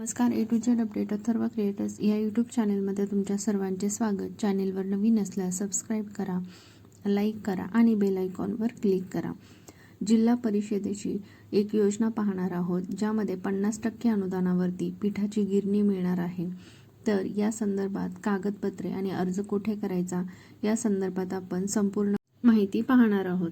नमस्कार. A to Z update Atharva creators या YouTube चॅनेलमध्ये तुमच्या सर्वांचे स्वागत. चॅनेलवर नवीन असल्यास सबस्क्राईब करा लाईक करा आणि बेल आयकॉनवर क्लिक करा. जिल्हा परिषदेची एक योजना पाहणार आहोत ज्यामध्ये पन्नास टक्के अनुदानावरती पिठाची गिरणी मिळणार आहे. तर या संदर्भात कागदपत्रे आणि अर्ज कुठे करायचा या संदर्भात आपण संपूर्ण माहिती पाहणार आहोत.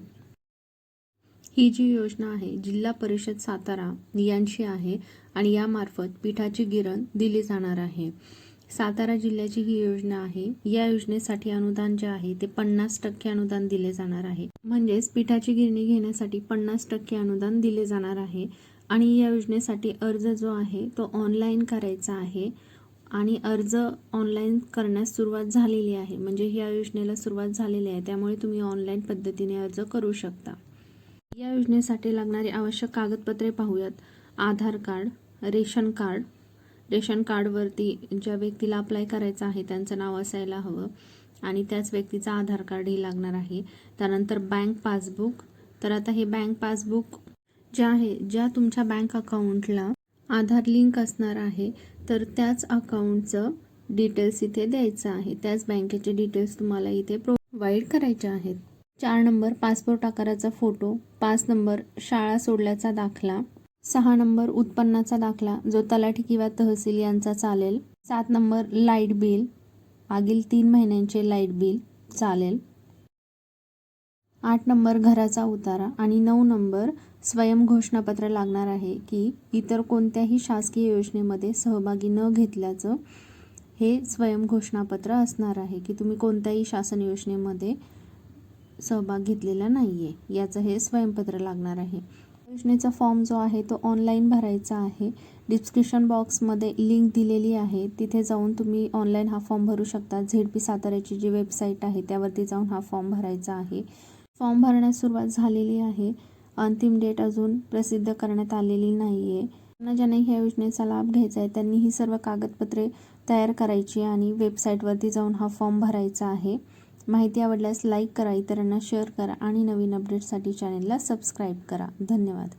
ही जी योजना आहे जिल्हा परिषद सातारा यांची आहे आणि यामार्फत पिठाची गिरण दिली जाणार आहे. सातारा जिल्ह्याची ही योजना आहे. या योजनेसाठी अनुदान जे आहे ते पन्नास टक्के अनुदान दिले जाणार आहे. म्हणजेच पिठाची गिरणी घेण्यासाठी पन्नास टक्के अनुदान दिले जाणार आहे आणि या योजनेसाठी अर्ज जो आहे तो ऑनलाईन करायचा आहे आणि अर्ज ऑनलाईन करण्यास सुरुवात झालेली आहे. म्हणजे ह्या योजनेला सुरुवात झालेली आहे. त्यामुळे तुम्ही ऑनलाईन पद्धतीने अर्ज करू शकता. या योजनेसाठी लागणारी आवश्यक कागदपत्रे पाहूयात. Aadhaar card ration card. Ration कार्डवरती ज्या व्यक्तीला अप्लाय करायचं आहे त्यांचं नाव असायला हवं. आणि त्याच व्यक्तीचं आधार कार्डही लागणार आहे. त्यानंतर बँक पासबुक तर आता हे बँक पासबुक जे आहे ज्या तुमच्या बँक अकाउंटला आधार लिंक असणार आहे तर त्याच अकाउंटचं डिटेल्स इथे द्यायचं आहे. त्याच बँकेचे डिटेल्स तुम्हाला इथे प्रोव्हाइड करायचे आहेत. चार नंबर पासपोर्ट आकाराचा फोटो पाच नंबर शाळा सोडल्याचा दाखला सहा नंबर उत्पन्नाचा दाखला जो तलाठी किंवा तहसील यांचा चालेल सात नंबर लाइट बिल मागील तीन महिन्यांचे लाइट बिल चालेल. आठ नंबर घराचा उतारा आणि नऊ नंबर स्वयं घोषणापत्र लागणार आहे की इतर कोणत्याही शासकीय योजनेमध्ये सहभागी न घेतल्याचं हे स्वयं घोषणापत्र असणार आहे की तुम्ही कोणत्याही शासन योजनेमध्ये सहभाग घेतलेला नाही आहे याचं हे स्वयंपत्र लागणार आहे. योजनेचा फॉर्म जो आहे तो ऑनलाईन भरायचा आहे. डिस्क्रिप्शन बॉक्समध्ये लिंक दिलेली आहे. तिथे जाऊन तुम्ही ऑनलाईन हा फॉर्म भरू शकता. झेड पी साताऱ्याची जी वेबसाईट आहे त्यावरती जाऊन हा फॉर्म भरायचा आहे. फॉर्म भरण्यास सुरुवात झालेली आहे. अंतिम डेट अजून प्रसिद्ध करण्यात आलेली नाही आहे ज्यांना ज्यांना ह्या योजनेचा लाभ घ्यायचा आहे त्यांनी ही सर्व कागदपत्रे तयार करायची आणि वेबसाईटवरती जाऊन हा फॉर्म भरायचा आहे. माहिती आवडल्यास लाईक करा इतरांना शेअर करा आणि नवीन अपडेटसाठी चॅनेलला सबस्क्राईब करा. धन्यवाद.